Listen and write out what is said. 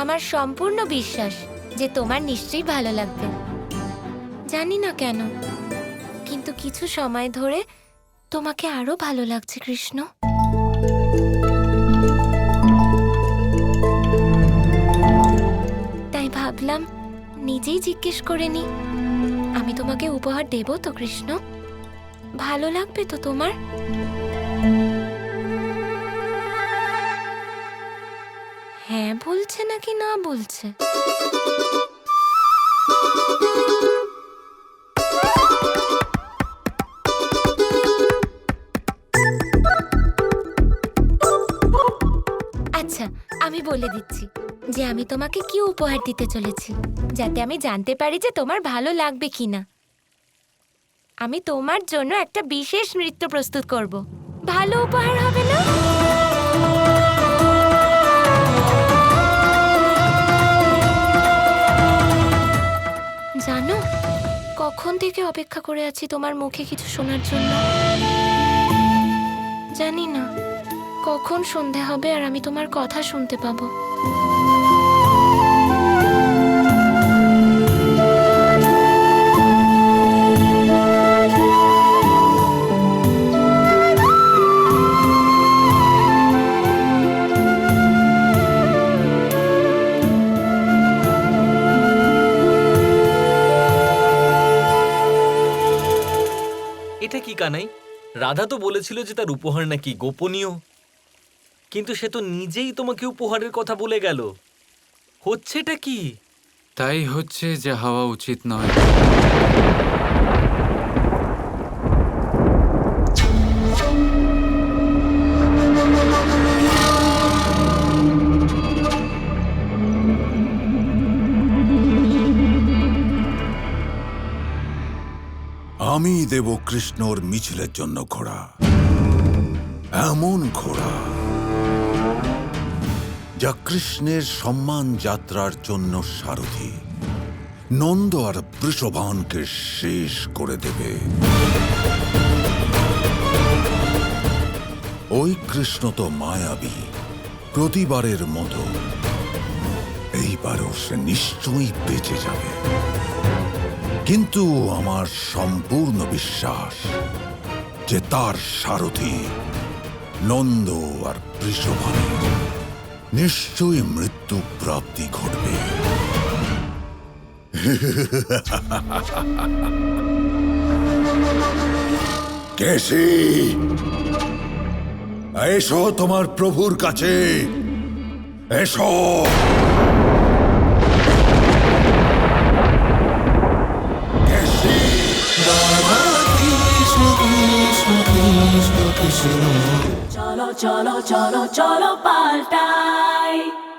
আমার সম্পূর্ণ বিশ্বাস যে তোমার নিশ্চয়ই ভালো লাগবে। জানি না কেন, কিন্তু কিছু সময় ধরে তোমাকে আরও ভালো লাগছে, কৃষ্ণ। তাই ভাবলাম নিজেই জিজ্ঞেস করে নি। আমি তোমাকে উপহার দেব তো, কৃষ্ণ? ভালো লাগবে তো তোমার? হ্যাঁ বলছে নাকি না বলছে? আচ্ছা আমি বলে দিচ্ছি যে আমি তোমাকে কি উপহার দিতে চলেছি, যাতে আমি জানতে পারি যে তোমার ভালো লাগবে কিনা। আমি তোমার জন্য একটা বিশেষ নৃত্য প্রস্তুত করব। ভালো উপহার হবে না? থেকে অপেক্ষা করে আছি তোমার মুখে কিছু শোনার জন্য। জানি না কখন সন্ধে হবে আর আমি তোমার কথা শুনতে পাবো। কানাই রাধা তো বলেছিল যে তার উপহার নাকি গোপনীয়। কিন্তু সে তো নিজেই তোমাকে উপহারের কথা বলে গেল। হচ্ছেটা কি? তাই হচ্ছে যে হওয়া উচিত নয়। আমি দেব কৃষ্ণর মিছিলের জন্য ঘোড়া। এমন ঘোড়া যা কৃষ্ণের সম্মান যাত্রার জন্য সারথি। নন্দ আর বৃষভানকে শেষ করে দেবে। ওই কৃষ্ণ তো মায়াবী, প্রতিবারের মতো। এইবারও সে নিশ্চয়ই বেঁচে যাবে। কিন্তু আমার সম্পূর্ণ বিশ্বাস যে তার সারথি নন্দ আর বৃষভানের নিশ্চয়ই মৃত্যু প্রাপ্তি ঘটবে। কেসি এসো তোমার প্রভুর কাছে। এসো! Cholo, cholo, cholo, cholo, paltai.